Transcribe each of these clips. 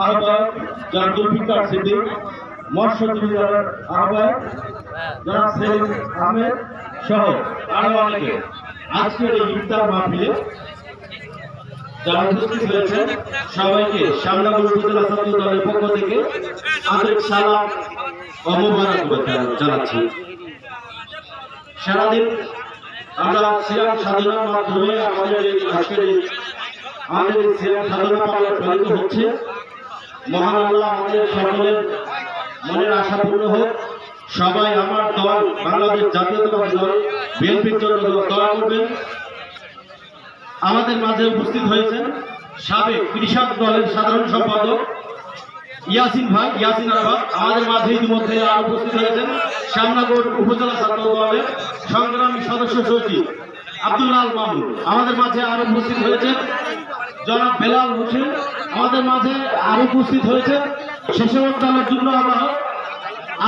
আহ্বায়ক যার জুলফিকার সিদ্দিক মৎস্যজীবী দলের আহ্বায়ক যারা সেলিম আহমেদ সহ আরও অনেকে। আজকের এই ইফতার মাহফিলে যারা উপস্থিত হয়েছেন, সবাইকে শ্যামনগর উপজেলা ছাত্র দলের পক্ষ থেকে আন্তরিক সালাম ও মোবারকবাদ জানাচ্ছি। সারাদিন আমরা সিয়াম সাধনার মাধ্যমে আমাদের আজকের আমাদের সিয়াম সাধনা পালন পালিত হচ্ছে। মহান আল্লাহ আমাদের সকলের মনের আশা পূর্ণ হোক। সবাই আমার দল, বাংলাদেশ জাতীয়তাবাদী দল করবেন। আমাদের মাঝে উপস্থিত হয়েছেন সাবেক কৃষক দলের সাধারণ সম্পাদক ইয়াসিন ভাই, ইয়াসিন আরাফাত। আমাদের মাঝে ইতিমধ্যে আর উপস্থিত হয়েছেন শ্যামনগর উপজেলা ছাত্র দলের সংগ্রামী সদস্য সচিব আব্দুল্লাহ মামুন। আমাদের মাঝে আর উপস্থিত হয়েছেন জনাব বেলাল হোসেন। আমাদের মাঝে আর উপস্থিত শেষের দলের যুগ্ম আহ্বায়ক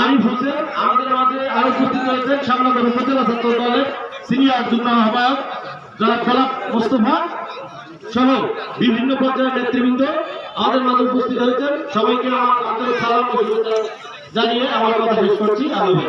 আরিফ হোসেন, আমাদের মাঝে আর উপস্থিত হয়েছেন শ্যামনগর উপজেলা ছাত্র দলের সিনিয়র যুগ্ম আহ্বায়ক জনাব গোলাপ মোস্তফা সহ বিভিন্ন পর্যায়ের নেতৃবৃন্দ আমাদের মাঝে উপস্থিত হয়েছেন। সবাইকে আমার আন্তরিক সালাম জানিয়ে আমার কথা শেষ করছি। হাফেজ।